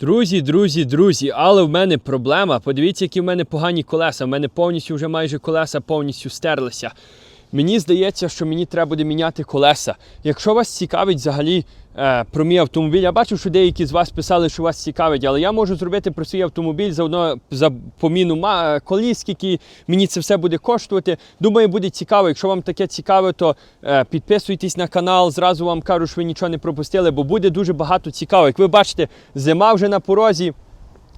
Друзі, друзі, друзі, але в мене проблема. Подивіться, які в мене погані колеса. В мене повністю вже майже колеса повністю стерлися. Мені здається, що мені треба буде міняти колеса. Якщо вас цікавить взагалі е, про мій автомобіль, я бачу, що деякі з вас писали, що вас цікавить, але я можу зробити про свій автомобіль заодно за поміну ма- коліс, скільки мені це все буде коштувати. Думаю, буде цікаво. Якщо вам таке цікаве, то е, підписуйтесь на канал. Зразу вам кажу, що ви нічого не пропустили, бо буде дуже багато цікаво. Як ви бачите, зима вже на порозі.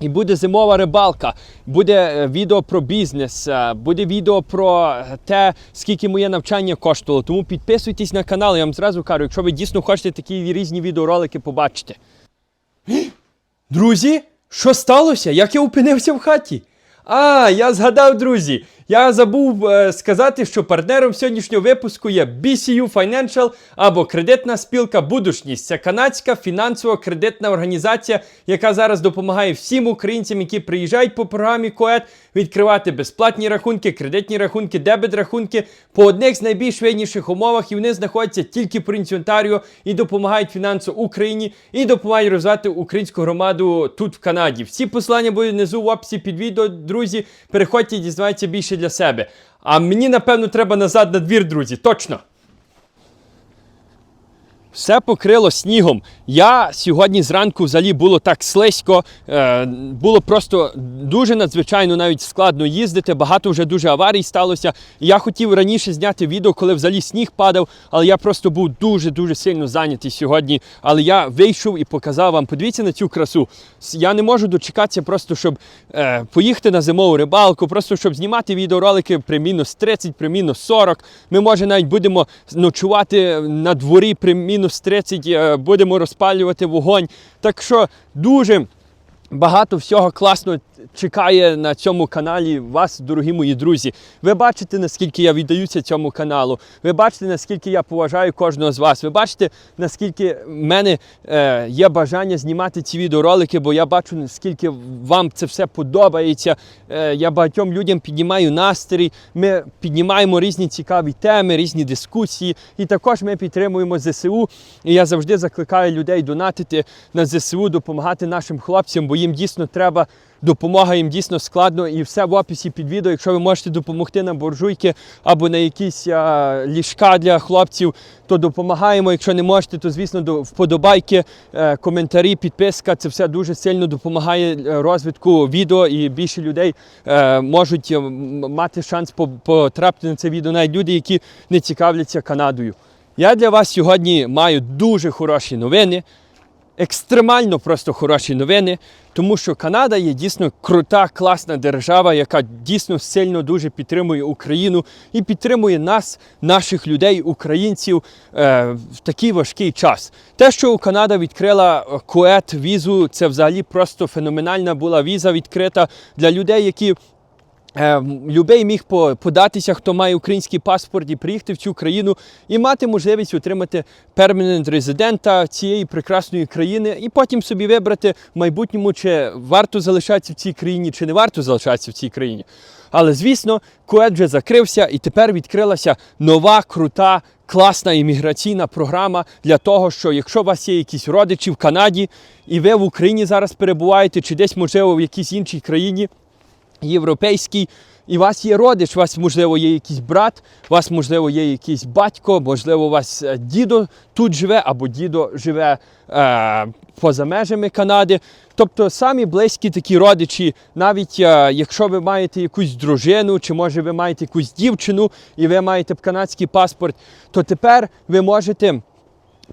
І буде зимова рибалка, буде е, відео про бізнес, е, буде відео про е, те, скільки моє навчання коштувало. Тому підписуйтесь на канал, я вам зразу кажу, якщо ви дійсно хочете такі різні відеоролики побачити. Друзі, що сталося? Як я опинився в хаті? А, я згадав, друзі. Я забув е, сказати, що партнером сьогоднішнього випуску є BCU Financial або кредитна спілка Будушність. Це канадська фінансово-кредитна організація, яка зараз допомагає всім українцям, які приїжджають по програмі КОЕД, відкривати безплатні рахунки, кредитні рахунки, дебет рахунки по одних з найбільш вигідніших умовах, і вони знаходяться тільки по Онтаріо і допомагають фінансово Україні і допомагають розвивати українську громаду тут в Канаді. Всі посилання будуть внизу в описі під відео, друзі. Переходьте і дізнавайтеся більше для себе. А мені, напевно, треба назад на двір, друзі. Точно. Все покрило снігом. Я сьогодні зранку взагалі було так слизько, е, було просто дуже надзвичайно навіть складно їздити. Багато вже дуже аварій сталося. Я хотів раніше зняти відео, коли взагалі сніг падав, але я просто був дуже-дуже сильно зайнятий сьогодні. Але я вийшов і показав вам. Подивіться на цю красу. Я не можу дочекатися, просто щоб е, поїхати на зимову рибалку, просто щоб знімати відеоролики при мінус 30, при мінус 40. Ми може навіть будемо ночувати на дворі при мінус 30, е, будемо розпалювати вогонь. Так що дуже багато всього класно чекає на цьому каналі вас, дорогі мої друзі. Ви бачите, наскільки я віддаюся цьому каналу. Ви бачите, наскільки я поважаю кожного з вас. Ви бачите, наскільки в мене е, є бажання знімати ці відеоролики, бо я бачу, наскільки вам це все подобається. Е, я багатьом людям піднімаю настрій. Ми піднімаємо різні цікаві теми, різні дискусії. І також ми підтримуємо ЗСУ. І я завжди закликаю людей донатити на ЗСУ, допомагати нашим хлопцям, бо їм дійсно треба. Допомога їм дійсно складно і все в описі під відео. Якщо ви можете допомогти на буржуйки або на якісь а, ліжка для хлопців, то допомагаємо. Якщо не можете, то звісно до вподобайки, е, коментарі, підписка. Це все дуже сильно допомагає е, розвитку відео і більше людей е, можуть е, мати шанс по- потрапити на це відео. Навіть люди, які не цікавляться Канадою. Я для вас сьогодні маю дуже хороші новини екстремально просто хороші новини, тому що Канада є дійсно крута, класна держава, яка дійсно сильно дуже підтримує Україну і підтримує нас, наших людей, українців е, в такий важкий час. Те, що Канада відкрила е, КУЕТ візу, це взагалі просто феноменальна була віза відкрита для людей, які Любий міг податися, хто має український паспорт і приїхати в цю країну і мати можливість отримати перманент резидента цієї прекрасної країни, і потім собі вибрати в майбутньому, чи варто залишатися в цій країні, чи не варто залишатися в цій країні. Але звісно, Кует вже закрився, і тепер відкрилася нова, крута, класна імміграційна програма для того, що якщо у вас є якісь родичі в Канаді, і ви в Україні зараз перебуваєте, чи десь, можливо, в якійсь іншій країні європейський, і у вас є родич, у вас, можливо, є якийсь брат, у вас, можливо, є якийсь батько, можливо, у вас е, дідо тут живе, або дідо живе е, поза межами Канади. Тобто самі близькі такі родичі, навіть е, якщо ви маєте якусь дружину, чи може ви маєте якусь дівчину, і ви маєте канадський паспорт, то тепер ви можете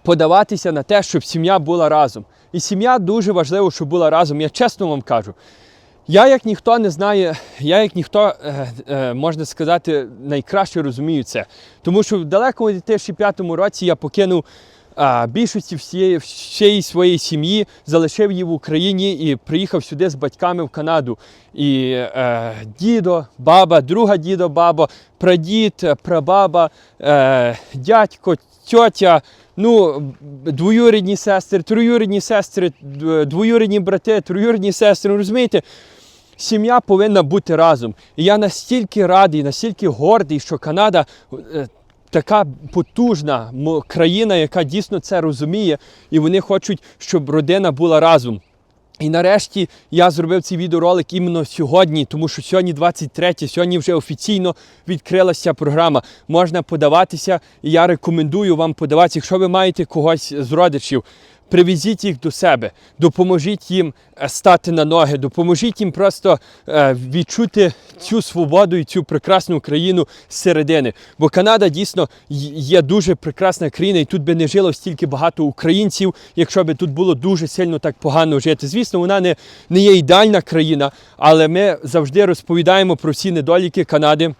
подаватися на те, щоб сім'я була разом. І сім'я дуже важливо, щоб була разом. Я чесно вам кажу. Я, як ніхто не знає, я як ніхто, е, е, можна сказати, найкраще розумію це. Тому що в далекому 2005 році я покинув більшості всієї, всієї своєї сім'ї, залишив її в Україні і приїхав сюди з батьками в Канаду. І е, дідо, баба, друга дідо, баба, прадід, прабаба, е, дядько, тьотя, ну, двоюрідні сестри, троюрідні сестри, двоюрідні брати, троюрідні сестри. Ну, розумієте? Сім'я повинна бути разом. І я настільки радий, настільки гордий, що Канада е, така потужна країна, яка дійсно це розуміє, і вони хочуть, щоб родина була разом. І нарешті я зробив цей відеоролик іменно сьогодні, тому що сьогодні 23, сьогодні вже офіційно відкрилася програма. Можна подаватися, і я рекомендую вам подаватися, якщо ви маєте когось з родичів. Привезіть їх до себе, допоможіть їм е, стати на ноги, допоможіть їм просто е, відчути цю свободу і цю прекрасну країну зсередини. Бо Канада дійсно є дуже прекрасна країна, і тут би не жило стільки багато українців, якщо би тут було дуже сильно так погано жити. Звісно, вона не, не є ідеальна країна, але ми завжди розповідаємо про всі недоліки Канади.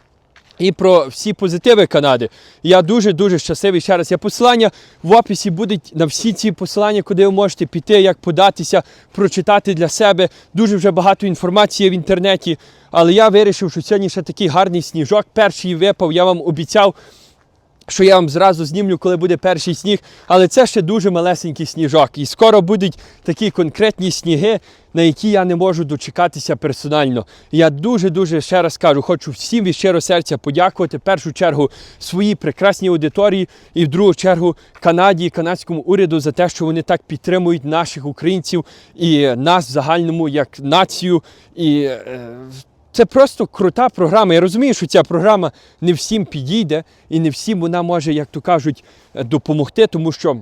І про всі позитиви Канади. Я дуже-дуже щасливий. Ще раз, я посилання в описі будуть на всі ці посилання, куди ви можете піти, як податися, прочитати для себе. Дуже вже багато інформації в інтернеті. Але я вирішив, що сьогодні ще такий гарний сніжок. Перший випав, я вам обіцяв. Що я вам зразу знімлю, коли буде перший сніг, але це ще дуже малесенький сніжок. І скоро будуть такі конкретні сніги, на які я не можу дочекатися персонально. Я дуже-дуже ще раз кажу, хочу всім від щиро серця подякувати в першу чергу своїй прекрасній аудиторії і в другу чергу Канаді і канадському уряду за те, що вони так підтримують наших українців і нас в загальному як націю. І е, це просто крута програма. Я розумію, що ця програма не всім підійде і не всім вона може, як то кажуть, е, допомогти, тому що.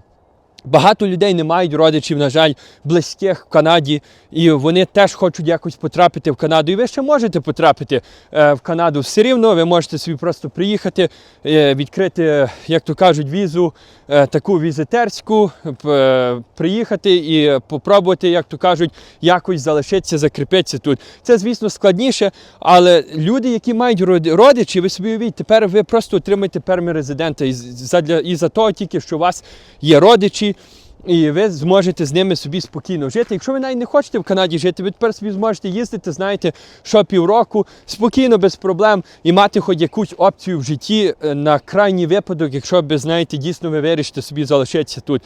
Багато людей не мають родичів, на жаль, близьких в Канаді, і вони теж хочуть якось потрапити в Канаду. І ви ще можете потрапити е, в Канаду. Все рівно ви можете собі просто приїхати, е, відкрити, як то кажуть, візу, е, таку візитерську, приїхати і попробувати, як то кажуть, якось залишитися, закріпитися тут. Це, звісно, складніше, але люди, які мають роди- родичі, ви собі уявіть, тепер ви просто отримаєте перми резидента і за того тільки, що у вас є родичі. І ви зможете з ними собі спокійно жити. Якщо ви навіть не хочете в Канаді жити, ви тепер собі зможете їздити, знаєте, що півроку, спокійно, без проблем, і мати хоч якусь опцію в житті е, на крайній випадок, якщо ви знаєте, дійсно ви вирішите собі залишитися тут.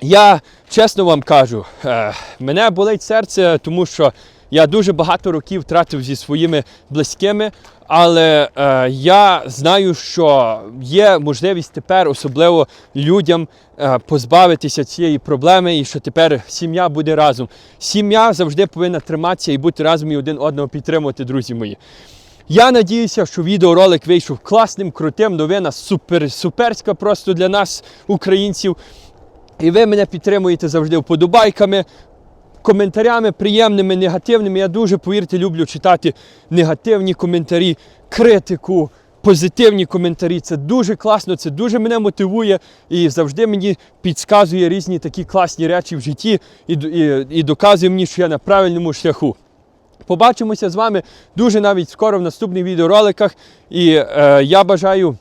Я чесно вам кажу, е, мене болить серце, тому що я дуже багато років втратив зі своїми близькими, але е, я знаю, що є можливість тепер, особливо людям, е, позбавитися цієї проблеми, і що тепер сім'я буде разом. Сім'я завжди повинна триматися і бути разом і один одного підтримувати, друзі мої. Я надіюся, що відеоролик вийшов класним, крутим. Новина супер, суперська просто для нас, українців. І ви мене підтримуєте завжди вподобайками, коментарями приємними, негативними. Я дуже, повірте, люблю читати негативні коментарі, критику, позитивні коментарі. Це дуже класно, це дуже мене мотивує і завжди мені підказує різні такі класні речі в житті і, і, і доказує мені, що я на правильному шляху. Побачимося з вами дуже навіть скоро в наступних відеороликах. І е, я бажаю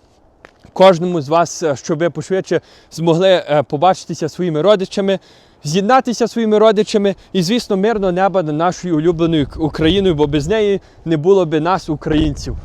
кожному з вас, е, щоб ви пошвидше змогли е, побачитися своїми родичами, з'єднатися своїми родичами і, звісно, мирного неба над нашою улюбленою Україною, бо без неї не було би нас, українців.